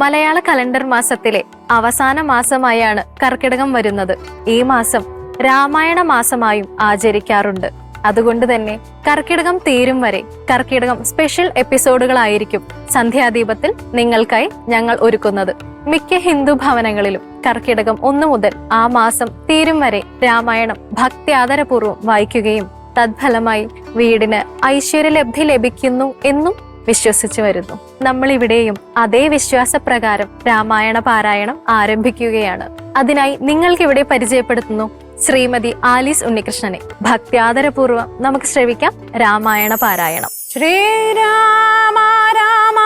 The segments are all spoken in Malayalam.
മലയാള കലണ്ടർ മാസത്തിലെ അവസാന മാസമായാണ് കർക്കിടകം വരുന്നത്. ഈ മാസം രാമായണ മാസമായും ആചരിക്കാറുണ്ട്. അതുകൊണ്ട് തന്നെ കർക്കിടകം തീരും വരെ കർക്കിടകം സ്പെഷ്യൽ എപ്പിസോഡുകളായിരിക്കും സന്ധ്യാദീപത്തിൽ നിങ്ങൾക്കായി ഞങ്ങൾ ഒരുക്കുന്നത്. മിക്ക ഹിന്ദു ഭവനങ്ങളിലും കർക്കിടകം ഒന്നു മുതൽ ആ മാസം തീരും വരെ രാമായണം ഭക്തി ആദരപൂർവം വായിക്കുകയും തദ്ഫലമായി വീടിന് ഐശ്വര്യലബ്ധി ലഭിക്കുന്നു എന്നും വിശ്വസിച്ചു വരുന്നു. നമ്മൾ ഇവിടെയും അതേ വിശ്വാസപ്രകാരം രാമായണ പാരായണം ആരംഭിക്കുകയാണ്. അതിനായി നിങ്ങൾക്ക് ഇവിടെ പരിചയപ്പെടുത്തുന്നു ശ്രീമതി ആലീസ് ഉണ്ണികൃഷ്ണനെ. ഭക്ത്യാദരപൂർവം നമുക്ക് ശ്രവിക്കാം രാമായണ പാരായണം. ശ്രീരാമ രാമ രാമ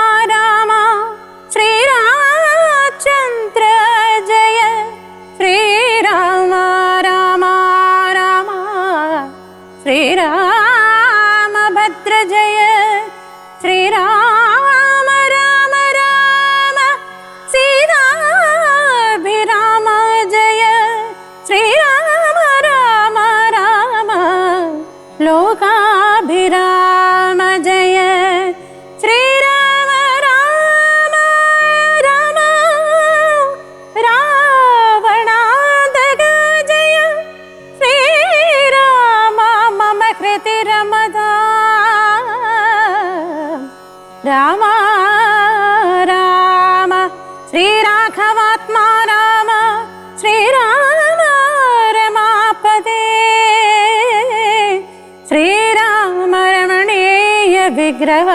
വിഗ്രഹ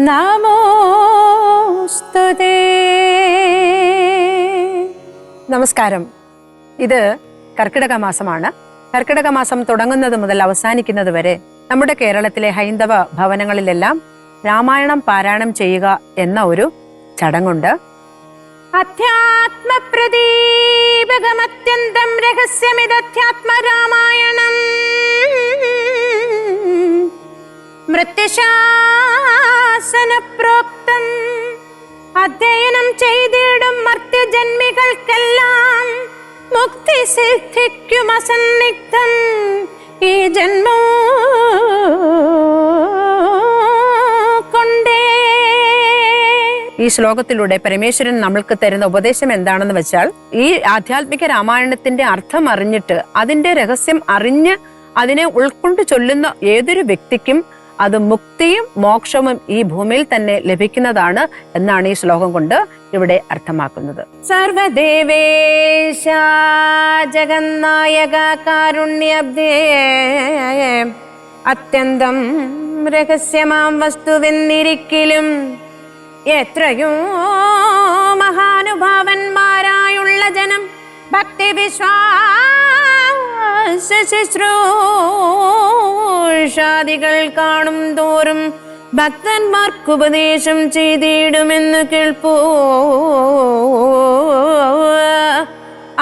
നമോസ്തുതേ. നമസ്കാരം. ഇത് കർക്കിടക മാസമാണ്. കർക്കിടക മാസം തുടങ്ങുന്നത് മുതൽ അവസാനിക്കുന്നത് വരെ നമ്മുടെ കേരളത്തിലെ ഹൈന്ദവ ഭവനങ്ങളിലെല്ലാം രാമായണം പാരായണം ചെയ്യുക എന്ന ഒരു ചടങ്ങുണ്ട്. അധ്യാത്മപ്രദീപകമത്യന്തം രഹസ്യമിതധ്യാത്മ രാമായണം മൃത്യുശാസന പ്രോക്തം അധ്യയനം ചെയ്തിടും മർത്യജന്മികൾക്കെല്ലാം മുക്തി സിദ്ധിക്കും അസന്നിഗ്ധം ഈ ജന്മോ കൊണ്ടേ. ഈ ശ്ലോകത്തിലൂടെ പരമേശ്വരൻ നമ്മൾക്ക് തരുന്ന ഉപദേശം എന്താണെന്ന് വെച്ചാൽ ഈ ആധ്യാത്മിക രാമായണത്തിന്റെ അർത്ഥം അറിഞ്ഞിട്ട് അതിന്റെ രഹസ്യം അറിഞ്ഞ് അതിനെ ഉൾക്കൊണ്ട് ചൊല്ലുന്ന ഏതൊരു വ്യക്തിക്കും അത് മുക്തിയും മോക്ഷവും ഈ ഭൂമിയിൽ തന്നെ ലഭിക്കുന്നതാണ് എന്നാണ് ഈ ശ്ലോകം കൊണ്ട് ഇവിടെ അർത്ഥമാക്കുന്നത്. സർവദേവേശ ജഗന്നായക കാരുണ്യബ്ദേ അത്യന്തം രഹസ്യമാം വസ്തുവെന്നിരിക്കലും എത്രയോ മഹാനുഭാവന്മാരായുള്ള ജനം ഭക്തി വിശ്വാസ ശുശ്രൂഷാദികൾ കാണും തോറും ഭക്തന്മാർക്ക് ഉപദേശം ചെയ്തിടുമെന്ന് കേൾപ്പോ.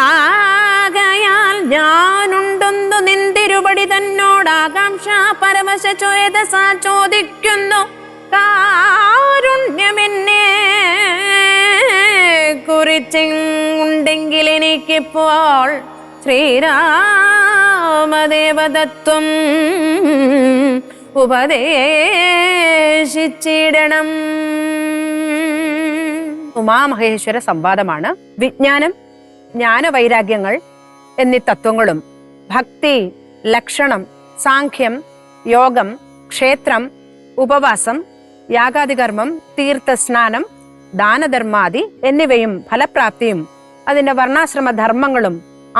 ആകയാൽ ഞാനുണ്ടൊന്നു നിന്തിരുപടി തന്നോട് ആകാംക്ഷ പരമശ ചോദസ ചോദിക്കുന്നു. കാരുണ്യമെന്നെ കുറിച്ചുണ്ടെങ്കിൽ എനിക്കിപ്പോൾ ശ്രീരാമദേവതത്വം ഉപദേശിച്ചിടണം. ഉമാമഹേശ്വര സംവാദമാണ്. വിജ്ഞാനം ജ്ഞാനവൈരാഗ്യങ്ങൾ എന്നീ തത്വങ്ങളും ഭക്തി ലക്ഷണം സാഖ്യം യോഗം ക്ഷേത്രം ഉപവാസം യാഗാദികർമ്മം തീർത്ഥസ്നാനം ദാനധർമാദി എന്നിവയും ഫലപ്രാപ്തിയും അതിന്റെ വർണാശ്രമ ധർമ്മങ്ങളും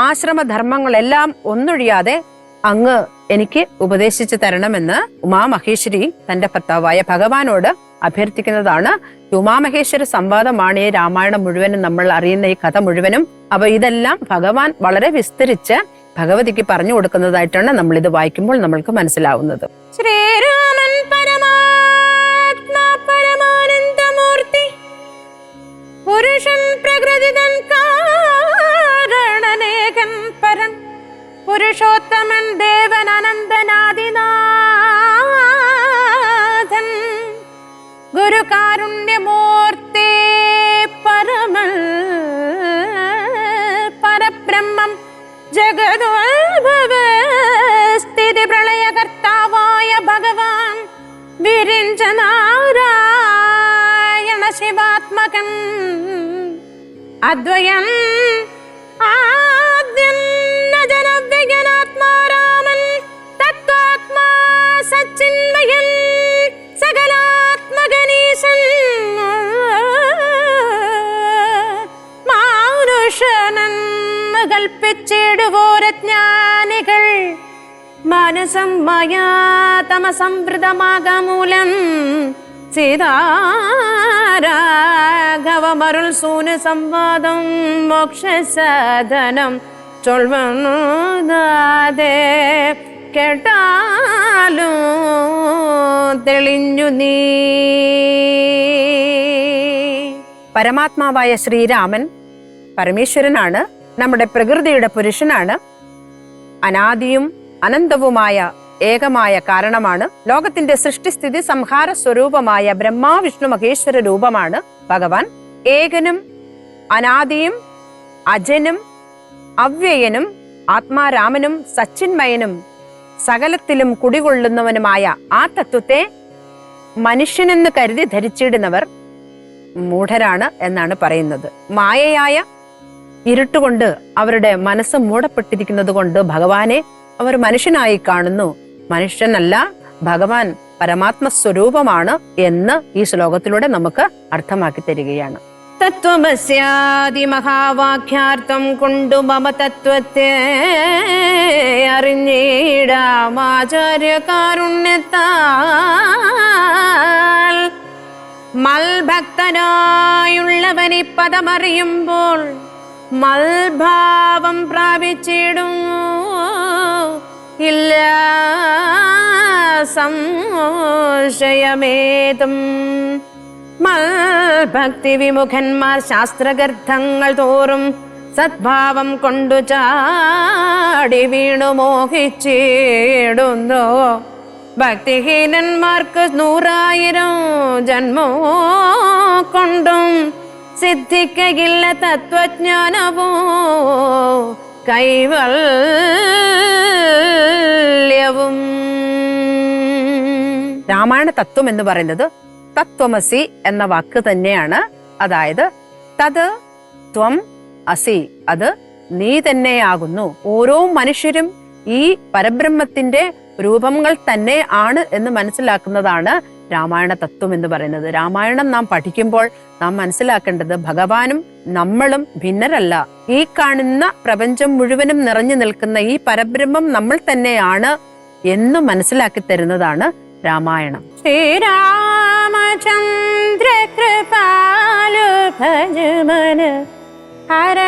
ആശ്രമധർമ്മങ്ങളെല്ലാം ഒന്നൊഴിയാതെ അങ്ങ് എനിക്ക് ഉപദേശിച്ചു തരണമെന്ന് ഉമാമഹേശ്വരി തന്റെ ഭർത്താവായ ഭഗവാനോട് അഭ്യർത്ഥിക്കുന്നതാണ്. ഉമാമഹേശ്വര സംവാദമാണ് ഈ രാമായണം മുഴുവനും നമ്മൾ അറിയുന്ന ഈ കഥ മുഴുവനും. അപ്പൊ ഇതെല്ലാം ഭഗവാൻ വളരെ വിസ്തരിച്ച് ഭഗവതിക്ക് പറഞ്ഞു കൊടുക്കുന്നതായിട്ടാണ് നമ്മൾ ഇത് വായിക്കുമ്പോൾ നമ്മൾക്ക് മനസ്സിലാവുന്നത്. ശ്രീരാമൻ പരമാത്മാ പരമാനന്ദമൂർത്തി. പുരുഷോത്തമൻ ദേവൻ അനന്തനാദിനാഥൻ ഗുരുകാരുണ്യമൂർത്തി പരമൽ പരബ്രഹ്മം ജഗദ്വൽഭവ സ്ഥിതി പ്രളയകർത്താവായ ഭഗവാൻ വിരിഞ്ച നാരായണ ശിവാത്മക അദ്വയം ആദ്യം കൽപ്പിച്ചിടുവോരജ്ഞാനികൾ. മനസം മയാ തമസംവൃതമാകമൂലം സീതാരാഘവമരുൾ സൂന സംവാദം മോക്ഷസാധനം ചൊൽവേ കേട്ടാലും തെളിഞ്ഞു നീ. പരമാത്മാവായ ശ്രീരാമൻ പരമേശ്വരനാണ് നമ്മുടെ പ്രകൃതിയുടെ പുരുഷനാണ്. അനാദിയും അനന്തവുമായ ഏകമായ കാരണമാണ്. ലോകത്തിന്റെ സൃഷ്ടിസ്ഥിതി സംഹാര സ്വരൂപമായ ബ്രഹ്മാവിഷ്ണു മഹേശ്വര രൂപമാണ് ഭഗവാൻ. ഏകനും അനാദിയും അജനും അവ്യയനും ആത്മാരാമനും സച്ചിന്മയനും സകലത്തിലും കുടികൊള്ളുന്നവനുമായ ആ തത്വത്തെ മനുഷ്യനെന്ന് കരുതി ധരിച്ചിടുന്നവർ മൂഢരാണ് എന്നാണ് പറയുന്നത്. മായയായ ഇരുട്ടുകൊണ്ട് അവരുടെ മനസ്സ് മൂടപ്പെട്ടിരിക്കുന്നത് കൊണ്ട് ഭഗവാനെ അവർ മനുഷ്യനായി കാണുന്നു. മനുഷ്യനല്ല ഭഗവാൻ പരമാത്മ സ്വരൂപമാണ് എന്ന് ഈ ശ്ലോകത്തിലൂടെ നമുക്ക് അർത്ഥമാക്കി തരികയാണ്. തത്വമസ്യാദി മഹാവാക്യാർത്ഥം കൊണ്ടു മമ തത്വത്തെ അറിഞ്ഞിടാമാചാര്യകാരുണ്യത്താൽ മൽഭക്തനായുള്ളവനി പദമറിയുമ്പോൾ മൽഭാവം പ്രാപിച്ചിടും. ഇല്ല സംശയമേതും. മൽഭക്തി വിമുഖന്മാർ ശാസ്ത്രഗർഭങ്ങൾ തോറും സദ്ഭാവം കൊണ്ടു ചാടി വീണു മോഹിച്ചിടുന്നു. ഭക്തിഹീനന്മാർക്ക് നൂറായിരം ജന്മോ കൊണ്ടും സിദ്ധിക്കയില്ല തത്വജ്ഞാനവോ കൈവല്യവും. രാമായണ തത്വം എന്ന് പറയുന്നത് തത്വമസി എന്ന വാക്ക് തന്നെയാണ്. അതായത് തത് ത്വം അസി അത് നീ തന്നെയാകുന്നു. ഓരോ മനുഷ്യരും ഈ പരബ്രഹ്മത്തിന്റെ രൂപങ്ങൾ തന്നെ ആണ് എന്ന് മനസ്സിലാക്കുന്നതാണ് രാമായണ തത്വം എന്ന് പറയുന്നത്. രാമായണം നാം പഠിക്കുമ്പോൾ നാം മനസ്സിലാക്കേണ്ടത് ഭഗവാനും നമ്മളും ഭിന്നരല്ല. ഈ കാണുന്ന പ്രപഞ്ചം മുഴുവനും നിറഞ്ഞു നിൽക്കുന്ന ഈ പരബ്രഹ്മം നമ്മൾ തന്നെയാണ് എന്ന് മനസ്സിലാക്കി തരുന്നതാണ് രാമായണം. ശ്രീരാമചന്ദ്ര കൃപാലു ഭജമന ഹരണഭാവ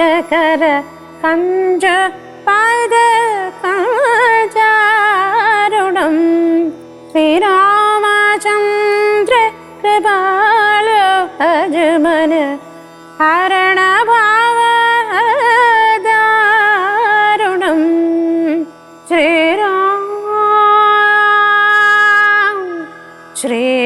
കഞ്ചമുഖകര കഞ്ച പാദ കാചാരുണം ശ്രീരാമചന്ദ്ര കൃപാല ഭജമന ഹരണഭാവധാരുണം ശ്രീരാം ശ്രീരാം